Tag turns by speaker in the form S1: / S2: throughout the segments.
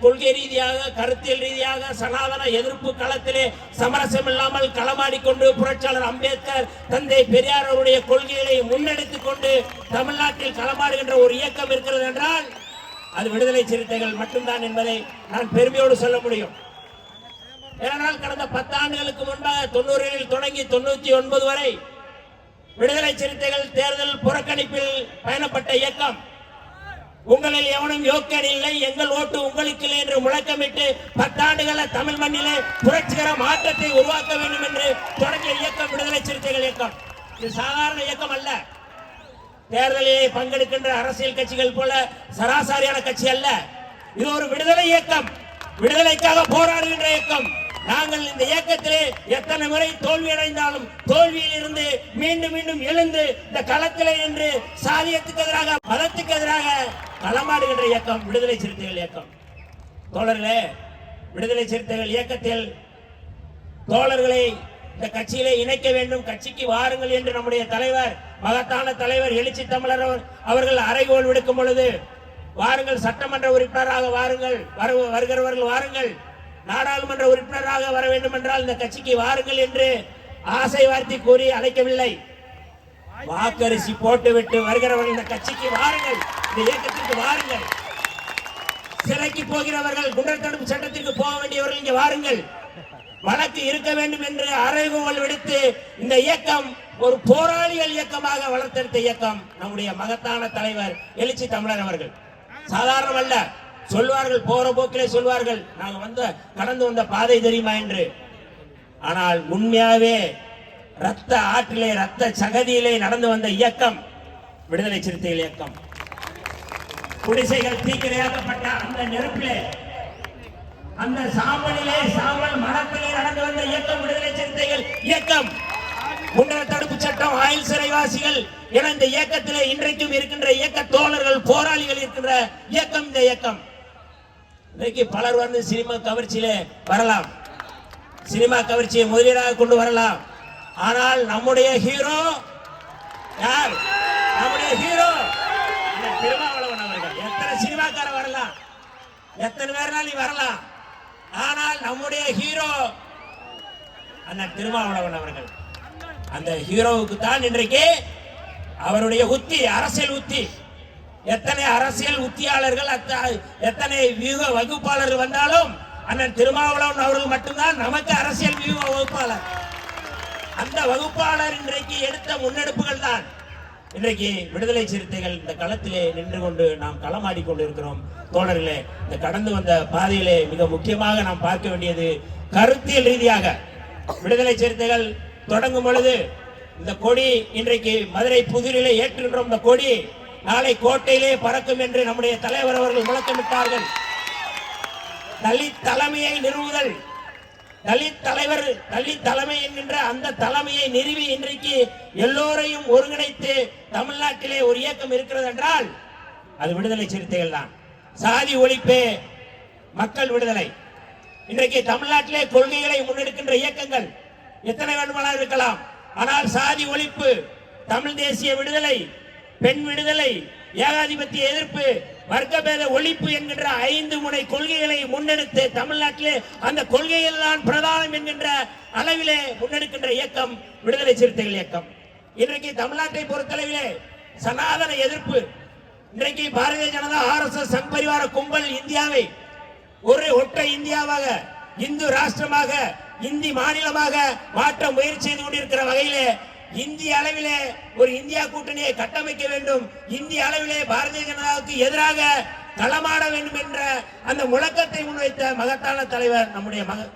S1: கொள்கை ரீதியாக கருத்தியல் ரீதியாக சனாதன எதிர்ப்பு களத்திலே சமரசம் இல்லாமல் களமாடிக்கொண்டு புரட்சியாளர் அம்பேத்கர் தந்தை பெரியார் அவருடைய கொள்கைகளை முன்னெடுத்துக் கொண்டு தமிழ்நாட்டில் களமாடுகின்ற ஒரு இயக்கம் இருக்கிறது என்றால் அது விடுதலை சிறுத்தைகள் மட்டும்தான் என்பதை நான் பெருமையோடு சொல்ல முடியும். ஏனால் கடந்த பத்தாண்டுகளுக்கு முன்பாக தொண்ணூறுகளில் தொடங்கி தொண்ணூத்தி ஒன்பது வரை விடுதலை சிறுத்தைகள் தேர்தல் புறக்கணிப்பில் பயணப்பட்ட இயக்கம் உங்களில் எவனும் யோக்கர் இல்லை எங்கள் ஓட்டு உங்களுக்கு இல்லை என்று முழக்கமிட்டு பத்தாண்டுகள தமிழ் மண்ணிலே புரட்சிகர மாற்றத்தை உருவாக்க வேண்டும் என்று தொடங்கிய இயக்கம் விடுதலை சிறுத்தைகள் இயக்கம். இது சாதாரண இயக்கம் அல்ல. தேர்தலிலே பங்கெடுக்கின்ற அரசியல் கட்சிகள் போல சராசரியான கட்சி அல்ல. இது ஒரு விடுதலை இயக்கம். விடுதலைக்காக போராடுகின்ற இயக்கம். நாங்கள் இந்த இயக்கத்திலே எத்தனை முறை தோல்வி அடைந்தாலும் தோல்வியில் இருந்து மீண்டும் மீண்டும் எழுந்து இந்த களத்திலே என்று சாதியத்துக்கு எதிராக மதத்துக்கு எதிராக களமாடுகின்ற இயக்கம் விடுதலை சிறுத்தைகள் இயக்கம். தோழர்களே விடுதலை சிறுத்தைகள் இயக்கத்தில் தோழர்களை இந்த கட்சியிலே இணைக்க வேண்டும் கட்சிக்கு வாருங்கள் என்று நம்முடைய தலைவர் மகத்தான தலைவர் எழுச்சி தமிழர் அவர்- அவர்கள் அறைகோல் விடுக்கும் பொழுது வாருங்கள் சட்டமன்ற உறுப்பினராக வாருங்கள் வருகிறவர்கள் வாருங்கள். நாடாளுமன்ற உறுப்பினராக வர வேண்டும் என்றால் இந்த கட்சிக்கு வாருங்கள் என்று ஆசை வார்த்தை கூறி அழைக்கவில்லை. வாக்கரிசி போட்டுவிட்டு வருகிறவர்கள் இந்த கட்சிக்கு வாருங்கள். இந்த இயக்கத்திற்கு வாருங்கள். சிறைக்கு போகிறவர்கள் குண்டர் தடுப்பு சட்டத்திற்கு போக வேண்டியவர்கள் இங்கே வாருங்கள். வழக்கு இருக்க வேண்டும் என்று அறைகோவல் விடுத்து இந்த இயக்கம் ஒரு போராளிகள் இயக்கமாக வளர்த்தெடுத்த இயக்கம் நம்முடைய மகத்தான தலைவர் எழுச்சி தமிழர் அவர்கள். சாதாரணம் அல்ல சொல்வார்கள் போற போக்கிலே சொல்வார்கள் நாங்க வந்த கடந்து வந்த பாதை தெரியுமா என்று? ஆனால் உண்மையாவே ரத்த ஆற்றிலே ரத்த சகதியிலே நடந்து வந்த இயக்கம் விடுதலை சிறுத்தைகள் இயக்கம். குடிசைகள் தீக்கிரையாக்கப்பட்ட அந்த நெருப்பிலே அந்த சாம்பலிலே சாம்பல் மரத்திலே நடந்து வந்த இயக்கம் விடுதலை சிறுத்தைகள் இயக்கம். குண்டர் தடுப்பு சட்டம் ஆயுள் சிறைவாசிகள் என இந்த இயக்கத்திலே இன்றைக்கும் இருக்கின்ற இயக்க தோழர்கள் போராளிகள் இருக்கின்ற இயக்கம் இந்த இயக்கம். இன்னைக்கு பலர் வந்து சினிமா கவர்ச்சியிலே வரலாம். சினிமா கவர்ச்சியை முதலீடாக கொண்டு வரலாம். ஆனால் நம்முடைய ஹீரோ யார்? நம்முடைய ஹீரோ திருமாவளவன் அவர்கள். எத்தனை சினிமாக்கார வரலாம்? எத்தனை பேர்னாலும் நீ வரலாம். ஆனால் நம்முடைய ஹீரோ அண்ணன் திருமாவளவன் அவர்கள். அந்த ஹீரோவுக்கு தான் இன்றைக்கு அவருடைய உத்தி அரசியல் உத்தி. எத்தனை அரசியல் உத்தியாளர்கள் அத்த- எத்தனை வியூக வகுப்பாளர்கள் வந்தாலும் அண்ணன் திருமாவளவன் அவர்கள் மட்டும்தான் நமக்கு அரசியல் வியூக வகுப்பாளர். அந்த வகுப்பாளர் இன்றைக்கு எடுத்த முன்னெடுப்புகள் தான். இன்றைக்கு விடுதலை சிறுத்தைகள் இந்த களத்திலே நின்று கொண்டு நாம் களமாடி கொண்டிருக்கிறோம். தோழர்களே இந்த கடந்து வந்த பாதையிலே மிக முக்கியமாக நாம் பார்க்க வேண்டியது கருத்தியல் ரீதியாக. விடுதலை சிறுத்தைகள் தொடங்கும் பொழுது இந்த கொடி இன்றைக்கு மதுரை புதிரிலே ஏற்றுகின்றோம். இந்த கொடி நாளை கோட்டையிலே பறக்கும் என்று நம்முடைய தலைவர் அவர்கள் முழக்கமிட்டார்கள் தலித் தலைமையை நிறுவுதல் தலித் தலைவர் தலித் தலைமை என்கின்ற அந்த தலைமையை நிறுவி இன்றைக்கு எல்லோரையும் ஒருங்கிணைத்து தமிழ்நாட்டிலே ஒரு இயக்கம் இருக்கிறது என்றால் அது விடுதலை சிறுத்தைகள் தான். சாதி ஒழிப்பே மக்கள் விடுதலை. இன்றைக்கு தமிழ்நாட்டிலே கொள்கைகளை முன்னெடுக்கின்ற இயக்கங்கள் எத்தனை வேண்டுமானால் இருக்கலாம். ஆனால் சாதி ஒழிப்பு தமிழ் தேசிய விடுதலை பெண் விடுதலை ஏகாதிபத்திய எதிர்ப்பு வர்க்கபேத ஒழிப்பு என்கின்ற ஐந்து முனை கொள்கைகளை முன்னெடுத்து தமிழ்நாட்டிலே அந்த கொள்கைகள் தான் பிரதானம் என்கின்ற அளவிலே முன்னெடுக்கின்ற இயக்கம் விடுதலை சிறுத்தைகள் இயக்கம். இன்றைக்கு தமிழ்நாட்டை பொறுத்தளவிலே சனாதன எதிர்ப்பு இன்றைக்கு பாரதிய ஜனதா ஆர்எஸ்எஸ் சங் பரிவார கும்பல் இந்தியாவை ஒரு ஒற்றை இந்தியாவாக இந்து ராஷ்டிரமாக இந்தி மாநிலமாக மாற்ற முயற்சி செய்து கொண்டிருக்கிற வகையிலே இந்திய அளவிலே ஒரு இந்தியா கூட்டணியை கட்டமைக்க வேண்டும். இந்திய அளவிலே பாரதிய ஜனதாவுக்கு எதிராக களமாட வேண்டும் என்ற அந்த முழக்கத்தை முன்வைத்த மகத்தான தலைவர் நம்முடைய மக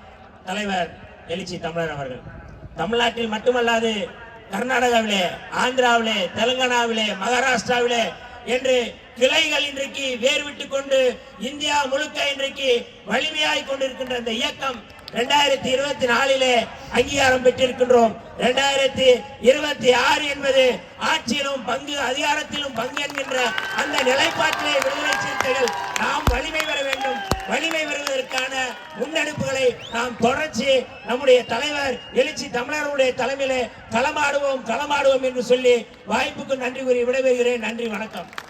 S1: தலைவர் எழுச்சி தமிழர் அவர்கள். தமிழ்நாட்டில் மட்டுமல்லாது கர்நாடகாவிலே ஆந்திராவிலே தெலுங்கானாவிலே மகாராஷ்டிராவிலே என்று கிளைகள் இன்றைக்கு வேர்விட்டு கொண்டு இந்தியா முழுக்க இன்றைக்கு வலிமையாய் கொண்டிருக்கின்ற இந்த இயக்கம் இரண்டாயிரத்தி இருபத்தி நாலிலே அங்கீகாரம் பெற்றிருக்கின்றோம். இரண்டாயிரத்தி இருபத்தி ஆறு என்பது ஆட்சியிலும் பங்கு அதிகாரத்திலும் பங்கு என்கின்ற அந்த நிலைப்பாட்டிலே விடுதலை சிறுத்தைகள் நாம் வலிமை பெற வேண்டும். வலிமை பெறுவதற்கான முன்னெடுப்புகளை நாம் தொடர்ச்சி நம்முடைய தலைவர் எழுச்சி தமிழர்களுடைய தலைமையிலே களமாடுவோம் களமாடுவோம் என்று சொல்லி வாய்ப்புக்கு நன்றி கூறி விடைபெறுகிறேன். நன்றி வணக்கம்.